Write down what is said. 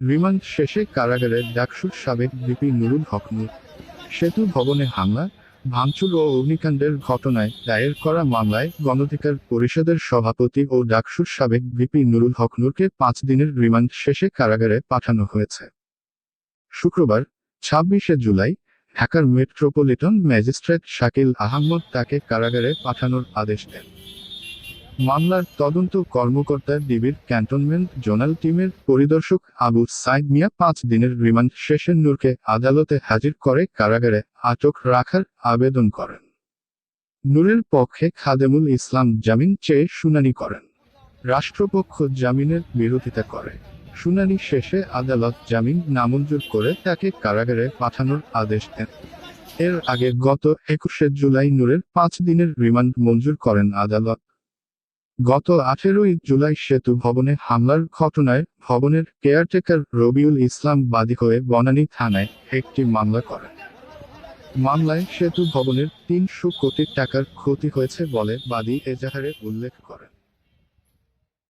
Remand শেষে কারাগারে ডাকসুর সাবেক বিপি নুরুল হক নূর। সেতু ভবনে হামলা, ভাঙচুর ও অগ্নিকাণ্ডের ঘটনায় দায়ের করা মামলায় গণধিকার পরিষদের সভাপতি ও ডাকসুর সাবেক ভিপি নুরুল হক নূরকে পাঁচ দিনের রিমান্ড শেষে কারাগারে পাঠানো হয়েছে। শুক্রবার, ছাব্বিশে জুলাই, ঢাকার মেট্রোপলিটন ম্যাজিস্ট্রেট শাকিল আহমদ তাকে কারাগারে পাঠানোর আদেশ দেন। মামলার তদন্ত কর্মকর্তা ডিবির ক্যান্টনমেন্ট জোনাল টিমের পরিদর্শক আবু সাইদ মিয়া পাঁচ দিনের রিমান্ড শেষে নূরকে আদালতে হাজির করে কারাগারে আটক রাখার আবেদন করেন। নূরের পক্ষে খাদেমুল ইসলাম জামিন চেয়ে শুনানি করেন। রাষ্ট্রপক্ষ জামিনের বিরোধিতা করে। শুনানি শেষে আদালত জামিন নামঞ্জুর করে তাকে কারাগারে পাঠানোর আদেশ দেন। এর আগে গত একুশে জুলাই নূরের পাঁচ দিনের রিমান্ড মঞ্জুর করেন আদালত। গত আঠেরোই জুলাই সেতু ভবনে হামলার ঘটনায় ভবনের কেয়ারটেকার রবিউল ইসলাম বাদী হয়ে বনানী থানায় একটি মামলা করেন। মামলায় সেতু ভবনের তিনশো কোটি টাকার ক্ষতি হয়েছে বলে বাদী এজাহারে উল্লেখ করেন।